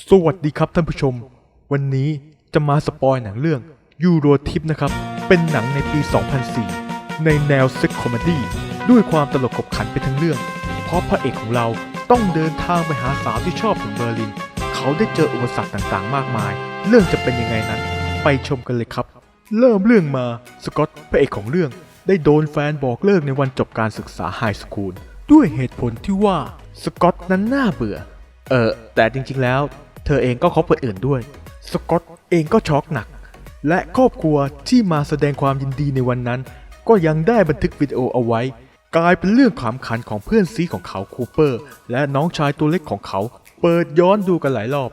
สวัสดีครับท่านผู้ชม วันนี้จะมาสปอยหนังเรื่องยูโรทิปนะครับ เป็นหนังในปี 2004 ในแนวเซ็กคอมเมดี้ด้วยความตลกขบขันไปทั้งเรื่อง เพราะพระเอกของเราต้องเดินทางไปหาสาวที่ชอบถึงเบอร์ลิน เขาได้เจออุปสรรคต่างๆ มากมาย เรื่องจะเป็นยังไงนั้น ไปชมกันเลยครับ เริ่มเรื่องมาสกอตพระเอกของเรื่อง ได้โดนแฟนบอกเลิกในวันจบการศึกษาไฮสคูลด้วยเหตุผลที่ว่าสกอตนั้นน่าเบื่อเออแต่จริงๆแล้ว เธอเองก็คบคนอื่นด้วย สกอตเองก็ช็อกหนัก และครอบครัวที่มาแสดงความยินดีในวันนั้น ก็ยังได้บันทึกวิดีโอเอาไว้ กลายเป็นเรื่องขำขันของเพื่อนซีของเขาคูเปอร์ และน้องชายตัวเล็กของเขา เปิดย้อนดูกันหลายรอบ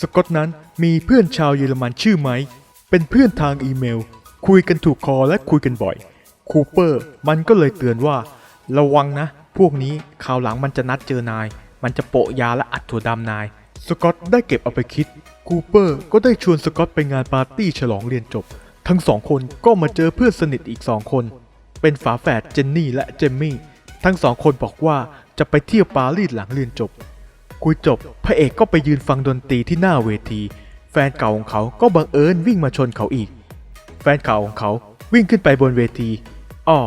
สกอตนั้นมีเพื่อนชาวเยอรมันชื่อไมค์เป็นเพื่อนทางอีเมล คุยกันถูกคอและคุยกันบ่อยคูเปอร์มันก็เลยเตือนว่า ระวังนะ พวกนี้คราวหลังมันจะนัดเจอนาย มันจะโปะยาและอัดถั่วดำนาย สกอตได้เก็บเอาไปคิด คูเปอร์ก็ได้ชวนสกอตไปงานปาร์ตี้ฉลองเรียนจบ ทั้งสองคนก็มาเจอเพื่อนสนิทอีกสองคน เป็นฝาแฝดเจนนี่และเจมมี่ ทั้งสองคนบอกว่าจะไปเที่ยวปารีสหลังเรียนจบ คุยจบ พระเอกก็ไปยืนฟังดนตรีที่หน้าเวที แฟนเก่าของเขาก็บังเอิญวิ่งมาชนเขาอีก แฟนเก่าของเขาวิ่งขึ้นไปบนเวทีอ้อ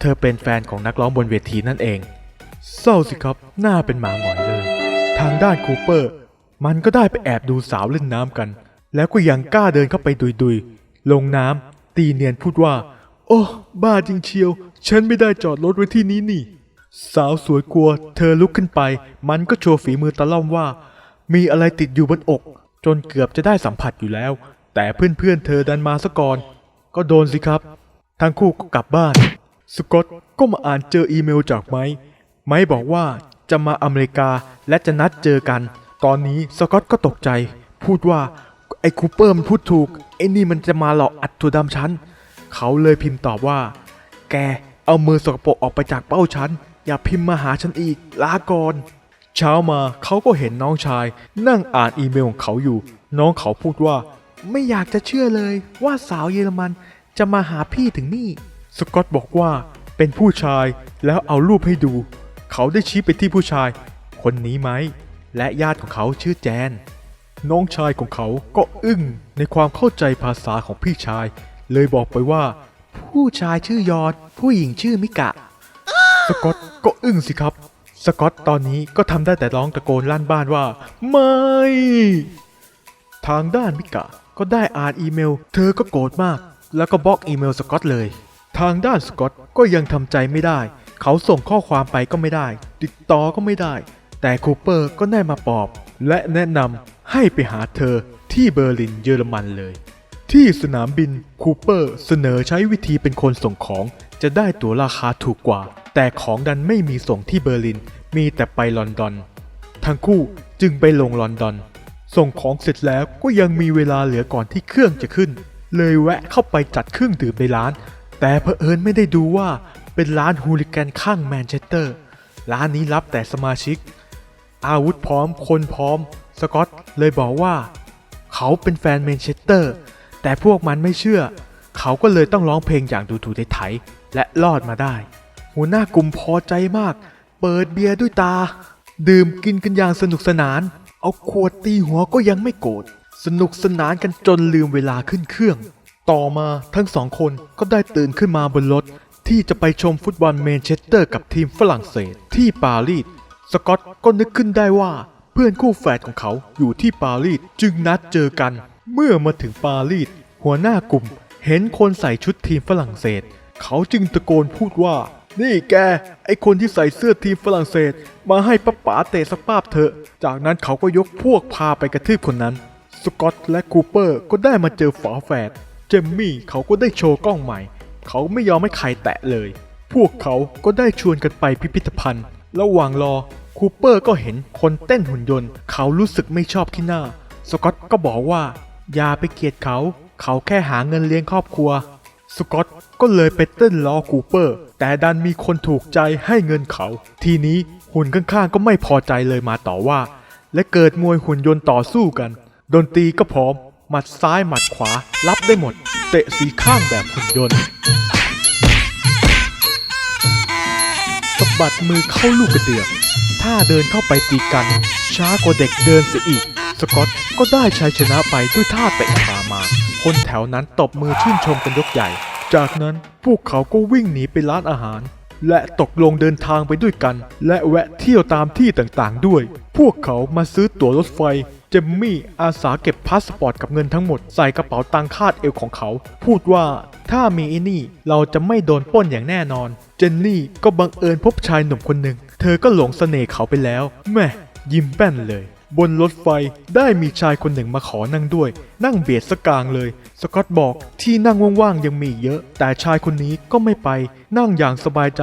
เธอเป็นแฟนของนักร้องบนเวทีนั่นเอง เศร้าสิครับ หน้าเป็นหมาหงอยเลย ทางด้านคูเปอร์ มันก็ได้ไปแอบดูสาวเล่นน้ำกัน แล้วก็ยังกล้าเดินเข้าไปดุยๆ ลงน้ำตีเนียนพูดว่า โอ้บ้าจริงเชียว ฉันไม่ได้จอดรถไว้ที่นี้นี่ สาวสวยกลัว เธอลุกขึ้นไป มันก็โชว์ฝีมือตะล่อมว่า มีอะไรติดอยู่บนอก จนเกือบจะได้สัมผัสอยู่แล้ว แต่เพื่อนๆเธอดันมาซะก่อน ก็โดนสิครับ ทั้งคู่ก็กลับบ้าน สกอตก็มาอ่านเจออีเมลจากไมค์ไมค์บอกว่าจะมาอเมริกาและจะนัดเจอกัน ตอนนี้สกอตก็ตกใจ พูดว่าไอ้คูเปอร์มันพูดถูก ไอ้นี่มันจะมาหลอกอัดถั่วดำฉัน เขาเลยพิมพ์ตอบว่า แกเอามือสกปรกออกไปจากเป้าฉัน อย่าพิมพ์มาหาฉันอีก ลาก่อนเช้ามาเขาก็เห็นน้องชาย นั่งอ่านอีเมลของเขาอยู่ น้องเขาพูดว่า ไม่อยากจะเชื่อเลยว่าสาวเยอรมันจะมาหาพี่ถึงนี่ สกอตบอกว่าเป็นผู้ชายแล้วเอารูปให้ดู เขาได้ชี้ไปที่ผู้ชาย คนนี้ไหม และญาติของเขาชื่อแจน น้องชายของเขาก็อึ้งในความเข้าใจภาษาของพี่ชาย เลยบอกไปว่า ผู้ชายชื่อยอด ผู้หญิงชื่อมิกะ สกอตก็อึ้งสิครับ สกอตตอนนี้ก็ทำได้แต่ร้องตะโกนลั่นบ้านว่า ไม่ ทางด้านมิกะก็ได้อ่านอีเมล เธอก็โกรธมาก แล้วก็บล็อกอีเมลสกอตเลย ทางด้านสกอตก็ยังทำใจไม่ได้ เขาส่งข้อความไปก็ไม่ได้ ติดต่อก็ไม่ได้ แต่คูเปอร์ก็ได้มาปอบ และแนะนำให้ไปหาเธอที่เบอร์ลินเยอรมันเลย ที่สนามบินคูเปอร์เสนอใช้วิธีเป็นคนส่งของ จะได้ตั๋วราคาถูกกว่า แต่ของดันไม่มีส่งที่เบอร์ลิน มีแต่ไปลอนดอน ทั้งคู่จึงไปลงลอนดอน ส่งของเสร็จแล้วก็ยังมีเวลาเหลือก่อนที่เครื่องจะขึ้น เลยแวะเข้าไปจัดเครื่องดื่มในร้าน แต่เผอิญไม่ได้ดูว่าเป็นร้านฮูลิแกนข้างแมนเชสเตอร์ ร้านนี้รับแต่สมาชิก อาวุธพร้อมคนพร้อม สกอตเลยบอกว่า เขาเป็นแฟนแมนเชสเตอร์ แต่พวกมันไม่เชื่อ เขาก็เลยต้องร้องเพลงอย่างดูถูไถๆและรอดมาได้ หัวหน้ากลุ่มพอใจมาก เปิดเบียร์ด้วยตา ดื่มกินกันอย่างสนุกสนาน เอาขวดตีหัวก็ยังไม่โกรธสนุกสนานกันจนลืมเวลาขึ้นเครื่อง ต่อมาทั้งสองคนก็ได้ตื่นขึ้นมาบนรถที่จะไปชมฟุตบอลแมนเชสเตอร์กับทีมฝรั่งเศสที่ปารีส สกอตก็นึกขึ้นได้ว่าเพื่อนคู่แฝดของเขาอยู่ที่ปารีสจึงนัดเจอกัน เมื่อมาถึงปารีสหัวหน้ากลุ่ม เห็นคนใส่ชุดทีมฝรั่งเศส เขาจึงตะโกนพูดว่า นี่แก ไอคนที่ใส่เสื้อทีมฝรั่งเศส มาให้ป้าป๋าเตะสักปาบเถอะ จากนั้นเขาก็ยกพวกพาไปกระทืบคนนั้น สกอตและคูเปอร์ก็ได้มาเจอฝาแฝดเจมมี่เขาก็ได้โชว์กล้องใหม่ เขาไม่ยอมให้ใครแตะเลย พวกเขาก็ได้ชวนกันไปพิพิธภัณฑ์ ระหว่างรอ คูเปอร์ก็เห็นคนเต้นหุ่นยนต์ เขารู้สึกไม่ชอบที่หน้า สกอตก็บอกว่า อย่าไปเกลียดเขา เขาแค่หาเงินเลี้ยงครอบครัว สกอตก็เลยไปเต้นล้อคูเปอร์ แต่ดันมีคนถูกใจให้เงินเขา ทีนี้หุ่นข้างๆก็ไม่พอใจเลยมาต่อว่า และเกิดมวยหุ่นยนต์ต่อสู้กัน ดนตรีก็พร้อม หมัดซ้ายหมัดขวา รับได้หมด เตะสีข้างแบบหุ่นยนต์สะบัดมือเข้าลูกกระเดือก ถ้าเดินเข้าไปตีกัน ช้ากว่าเด็กเดินเสียอีก สกอตก็ได้ชัยชนะไปด้วยท่าเตะขามา คนแถวนั้นตบมือชื่นชมกันยกใหญ่ จากนั้นพวกเขาก็วิ่งหนีไปร้านอาหาร และตกลงเดินทางไปด้วยกัน และแวะเที่ยวตามที่ต่างๆ ด้วย พวกเขามาซื้อตั๋วรถไฟเจมมี่อาสาเก็บพาสปอร์ตกับเงินทั้งหมด ใส่กระเป๋าตังคาดเอวของเขา พูดว่าถ้ามีอ้นี่เราจะไม่โดนป้นอย่างแน่นอน เจนนี่ก็บังเอิญพบชายหนุ่มคนหนึ่ง เธอก็หลงเสน่ห์เขาไปแล้วแม่ยิ้มแป้นเลย บนรถไฟได้มีชายคนหนึ่งมาขอนั่งด้วย นั่งเบียดสกางเลย สกอตบอกที่นั่งว่างๆยังมีเยอะ แต่ชายคนนี้ก็ไม่ไป นั่งอย่างสบายใจ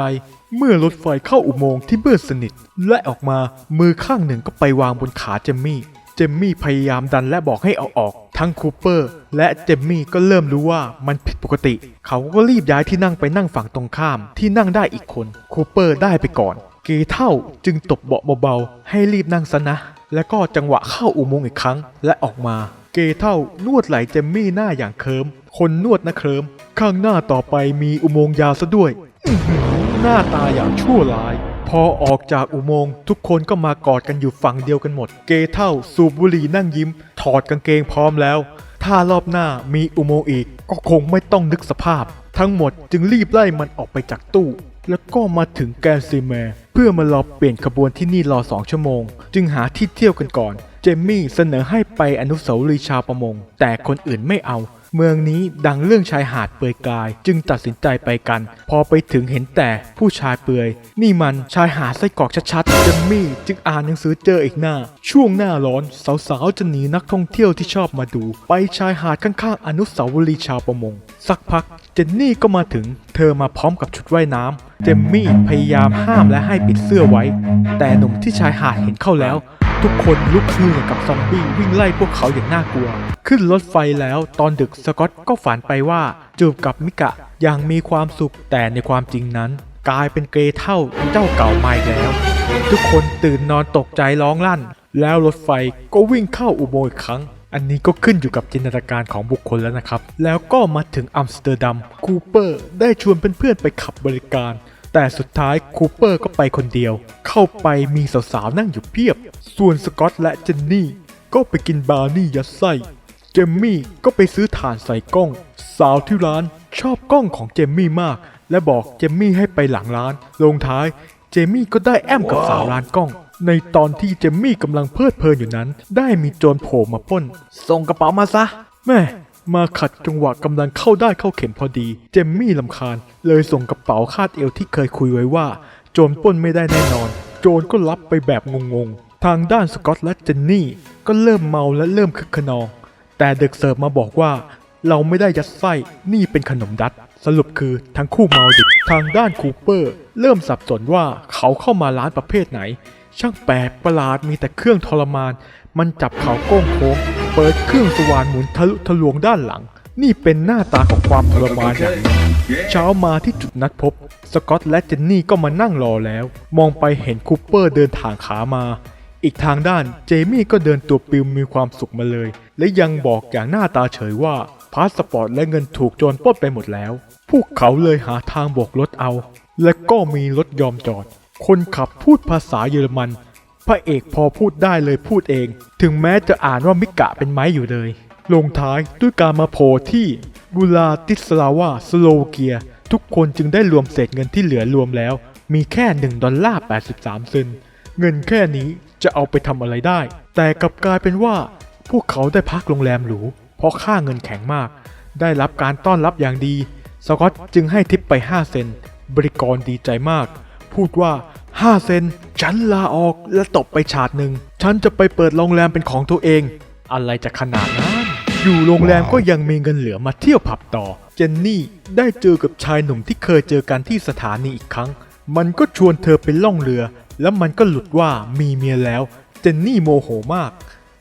เมื่อรถไฟเข้าอุโมงค์ที่มืดสนิท และออกมามือข้างหนึ่งก็ไปวางบนขาเจมมี่เจมมี่พยายามดันและบอกให้เอาออก ทั้งคูเปอร์ และเจมมี่ก็เริ่มรู้ว่ามันผิดปกติ เขาก็รีบย้ายที่นั่งไปนั่งฝั่งตรงข้ามที่นั่งได้อีกคน คูเปอร์ได้ไปก่อน เกเท่าจึงตบเบาะเบาๆ ให้รีบนั่งซะนะ แล้วก็จังหวะเข้าอุโมงค์อีกครั้งและออกมา เกเท่านวดไหลเจมมี่หน้าอย่างเคิมคนนวดนะเคิมข้างหน้าต่อไปมีอุโมงค์ยาวซะด้วยอื้อหือหน้าตาอย่างชั่วร้าย พอออกจากอุโมงค์ทุกคนก็มากอดกันอยู่ฝั่งเดียวกันหมด เกเท่าสูบบุหรี่นั่งยิ้ม ถอดกางเกงพร้อมแล้ว ถ้ารอบหน้ามีอุโมงค์อีก ก็คงไม่ต้องนึกสภาพ ทั้งหมดจึงรีบไล่มันออกไปจากตู้ แล้วก็มาถึงแกนซีแมร์เพื่อมารอเปลี่ยนขบวนที่นี่รอสองชั่วโมง จึงหาที่เที่ยวกันก่อน เจมมี่เสนอให้ไปอนุสาวรีย์ชาวประมง แต่คนอื่นไม่เอา เมืองนี้ดังเรื่องชายหาดเปลือยกาย จึงตัดสินใจไปกัน พอไปถึงเห็นแต่ผู้ชายเปลือย นี่มันชายหาดไส้กรอกชัดๆเจมมี่จึงอ่านหนังสือเจออีกหน้า ช่วงหน้าร้อนสาวๆจะหนีนักท่องเที่ยวที่ชอบมาดู ไปชายหาดข้างๆอนุสาวรีย์ชาวประมง สักพักเจนนี่ก็มาถึง เธอมาพร้อมกับชุดว่ายน้ำเจมมี่พยายามห้ามและให้ปิดเสื้อไว้ แต่หนุ่มที่ชายหาดเห็นเข้าแล้ว ทุกคนลุกฮือกับซอมบี้วิ่งไล่พวกเขาอย่างน่ากลัว ขึ้นรถไฟแล้วตอนดึกสกอตก็ฝันไปว่าจูบกับมิกะอย่างมีความสุขแต่ในความจริงนั้น กลายเป็นเกย์เท่าเจ้าเก่ามาอีกแล้ว ทุกคนตื่นนอนตกใจร้องลั่น แล้วรถไฟก็วิ่งเข้าอุโมงค์อีกครั้ง อันนี้ก็ขึ้นอยู่กับจินตนาการของบุคคลแล้วนะครับ แล้วก็มาถึงอัมสเตอร์ดัมคูเปอร์ได้ชวนเพื่อนๆไปขับบริการ แต่สุดท้ายคูเปอร์ก็ไปคนเดียว เข้าไปมีสาวๆนั่งอยู่เพียบ ส่วนสกอตและเจนนี่ ก็ไปกินบาราวนี่ยัดไส้เจมมี่ก็ไปซื้อถ่านใส่กล้อง สาวที่ร้านชอบกล้องของเจมมี่มาก และบอกเจมมี่ให้ไปหลังร้าน ลงท้าย เจมี่ก็ได้แอมกับสาวร้านกล้อง ในตอนที่เจมมี่กำลังเพลิดเพลินอยู่นั้น ได้มีโจรโผล่มาปล้น ส่งกระเป๋ามาซะ แม่มาขัดจังหวะกำลังเข้าได้เข้าเข็มพอดี เจมมี่ลำคาญ เลยส่งกระเป๋าคาดเอวที่เคยคุยไว้ว่า โจรปล้นไม่ได้แน่นอน โจรก็รับไปแบบงงๆ ทางด้านสกอตและเจนนี่ ก็เริ่มเมาและเริ่มคึกขนอง แต่เด็กเสิร์ฟมาบอกว่า เราไม่ได้ยัดไส้นี่เป็นขนมดัด สรุปคือทั้งคู่เมาดิบทางด้านคูเปอร์ เริ่มสับสนว่าเขาเข้ามาร้านประเภทไหน ช่างแปลกประหลาดมีแต่เครื่องทรมาน มันจับเขาโก้งโค้ง เปิดเครื่องสว่านหมุนทะลุทะลวงด้านหลัง นี่เป็นหน้าตาของความทรมานอย่างนึ่งเช้ามาที่จุดนัดพบ สกอตและเจนนี่ก็มานั่งรอแล้ว มองไปเห็นคูเปอร์เดินทางขามา อีกทางด้านเจมี่ก็เดินตัวปิวมีความสุขมาเลย และยังบอกอย่างหน้าตาเฉยว่าพาสปอร์ตและเงินถูกโจรปล้นไปหมดแล้ว พวกเขาเลยหาทางโบกรถเอา และก็มีรถยอมจอด คนขับพูดภาษาเยอรมัน พระเอกพอพูดได้เลยพูดเอง ถึงแม้จะอ่านว่ามิกะเป็นไม้อยู่เลย ลงท้ายด้วยการมาโผล่ที่บูลาติสลาวาสโลวาเกีย ทุกคนจึงได้รวมเศษเงินที่เหลือรวมแล้ว มีแค่ 1 ดอลลาร์ 83 เซนเงินแค่นี้จะเอาไปทำอะไรได้ แต่กลับกลายเป็นว่า พวกเขาได้พักโรงแรมหรูเพราะค่าเงินแข็งมาก ได้รับการต้อนรับอย่างดี สกอตจึงให้ทิปไป 5 เซน บริกรดีใจมาก พูดว่า5เซนฉันลาออกและตบไปฉาดหนึ่ง ฉันจะไปเปิดโรงแรมเป็นของตัวเอง อะไรจะขนาดนั้น อยู่โรงแรมก็ยังมีเงินเหลือมาเที่ยวผับต่อ เจนนี่ได้เจอกับชายหนุ่มที่เคยเจอกันที่สถานีอีกครั้ง มันก็ชวนเธอไปล่องเรือ แล้วมันก็หลุดว่ามีเมียแล้ว เจนนี่โมโหมาก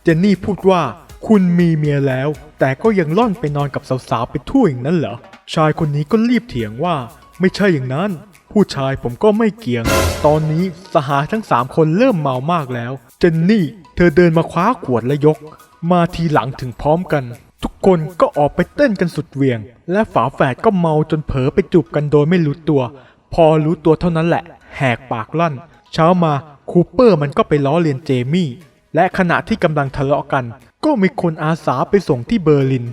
เจนนี่พูดว่าคุณมีเมียแล้ว แต่ก็ยังล่อนไปนอนกับสาวๆไปทั่วอย่างนั้นเหรอ ชายคนนี้ก็รีบเถียงว่า ไม่ใช่อย่างนั้น ผู้ชายผมก็ไม่เกี่ยง ตอนนี้สหายทั้งสามคนเริ่มเมามากแล้ว เจนนี่ เธอเดินมาคว้าขวดและยก มาทีหลังถึงพร้อมกัน ทุกคนก็ออกไปเต้นกันสุดเวียง และฝาแฝดก็เมาจนเผลอไปจูบกันโดยไม่รู้ตัว พอรู้ตัวเท่านั้นแหละ แหกปากลั่น เช้ามาคูเปอร์มันก็ไปล้อเลียนเจมี่ และขณะที่กำลังทะเลาะกัน ก็มีคนอาสาไปส่งที่เบอร์ลิน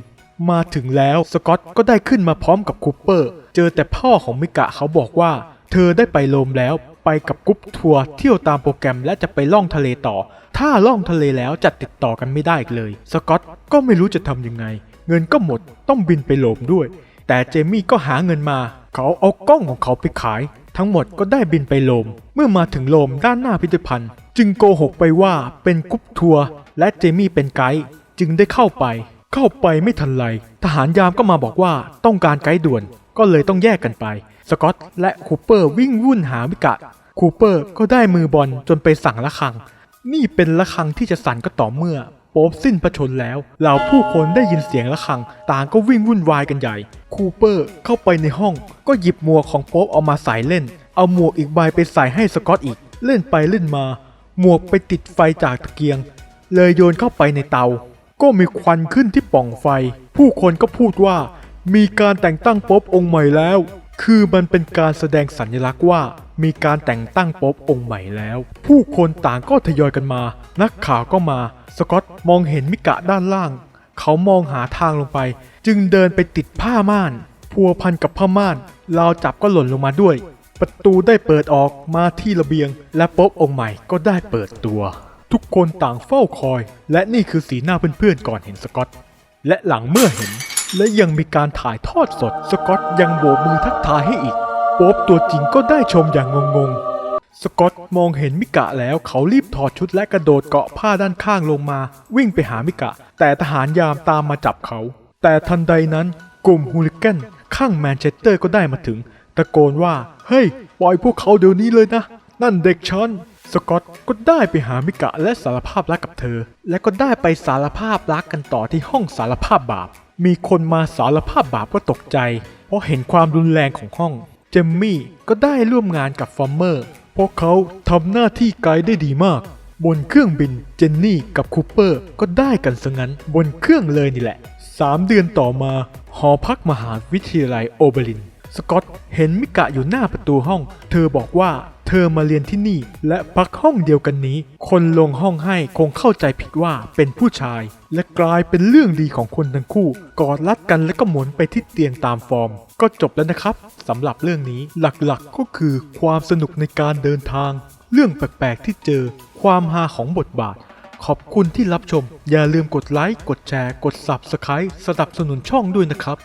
มาถึงแล้วสกอตก็ได้ขึ้นมาพร้อมกับคูเปอร์ เจอแต่พ่อของมิกะเขาบอกว่า เธอได้ไปโรมแล้วไปกับกรุ๊ปทัวร์เที่ยวตามโปรแกรมและจะไปล่องทะเลต่อ ถ้าล่องทะเลแล้วจะติดต่อกันไม่ได้อีกเลย สกอตก็ไม่รู้จะทำยังไง เงินก็หมดต้องบินไปโรมด้วย แต่เจมี่ก็หาเงินมา เขาเอากล้องของเขาไปขาย ทั้งหมดก็ได้บินไปโรมเมื่อมาถึงโรมด้านหน้าพิพิธภัณฑ์ จึงโกหกไปว่าเป็นกรุ๊ปทัวร์และเจมี่เป็นไกด์จึงได้เข้าไป เข้าไปไม่ทันไรทหารยามก็มาบอกว่าต้องการไกด์ด่วน ก็เลยต้องแยกกันไป สกอตและคูเปอร์วิ่งวุ่นหามิกะ คูเปอร์ก็ได้มือบอลจนไปสั่งละครัง นี่เป็นละครังที่จะสั่นก็ต่อเมื่อ โป๊บสิ้นพระชนแล้ว เหล่าผู้คนได้ยินเสียงละครัง ต่างก็วิ่งวุ่นวายกันใหญ่ คูเปอร์เข้าไปในห้อง ก็หยิบหมวกของโป๊บเอามาใส่เล่น เอาหมวกอีกใบไปใส่ให้สกอตอีก เล่นไปเล่นมา หมวกไปติดไฟจากตะเกียง เลยโยนเข้าไปในเตา ก็มีควันขึ้นที่ปล่องไฟ ผู้คนก็พูดว่า มีการแต่งตั้งป๊บองค์ใหม่แล้ว คือมันเป็นการแสดงสัญลักษณ์ว่า มีการแต่งตั้งป๊บองค์ใหม่แล้ว ผู้คนต่างก็ทยอยกันมา นักข่าวก็มา สกอตมองเห็นมิกะด้านล่าง เขามองหาทางลงไป จึงเดินไปติดผ้าม่าน พัวพันกับผ้าม่านราวจับก็หล่นลงมาด้วย ประตูได้เปิดออกมาที่ระเบียง และป๊บองค์ใหม่ก็ได้เปิดตัว ทุกคนต่างเฝ้าคอย และนี่คือสีหน้าเพื่อนๆก่อนเห็นสกอตและหลังเมื่อเห็น และยังมีการถ่ายทอดสด สกอตยังโบกมือทักทายให้อีก โป๊บตัวจริงก็ได้ชมอย่างงงๆ สกอตมองเห็นมิกะแล้วเขารีบถอดชุดและกระโดดเกาะผ้าด้านข้างลงมา วิ่งไปหามิกะ แต่ทหารยามตามมาจับเขา แต่ทันใดนั้นกลุ่มฮูลิแกนข้างแมนเชสเตอร์ก็ได้มาถึง ตะโกนว่า เฮ้ย ปล่อยพวกเขาเดี๋ยวนี้เลยนะ นั่นเด็กฉันสกอตก็ได้ไปหามิกะและสารภาพรักกับเธอ และก็ได้ไปสารภาพรักกันต่อที่ห้องสารภาพบาป มีคนมาสารภาพบาปก็ตกใจ เพราะเห็นความรุนแรงของห้อง เจมมี่ก็ได้ร่วมงานกับฟอร์เมอร์เพราะเขาทำหน้าที่ไกด์ได้ดีมาก บนเครื่องบินเจนนี่กับคูเปอร์ก็ได้กันซะงั้นบนเครื่องเลยนี่แหละ 3 เดือนต่อมา หอพักมหาวิทยาลัยโอเบริน สกอตเห็นมิกะอยู่หน้าประตูห้อง เธอบอกว่าเธอมาเรียนที่นี่ และพักห้องเดียวกันนี้ คนลงห้องให้คงเข้าใจผิดว่าเป็นผู้ชาย และกลายเป็นเรื่องดีของคนทั้งคู่ กอดรัดกันและก็หมุนไปที่เตียงตามฟอร์ม ก็จบแล้วนะครับสำหรับเรื่องนี้หลักๆก็คือความสนุกในการเดินทาง เรื่องแปลกๆที่เจอ ความฮาของบทบาทขอบคุณที่รับชม อย่าลืมกดไลค์ กดแชร์ กด Subscribe สนับสนุนช่องด้วยนะครับ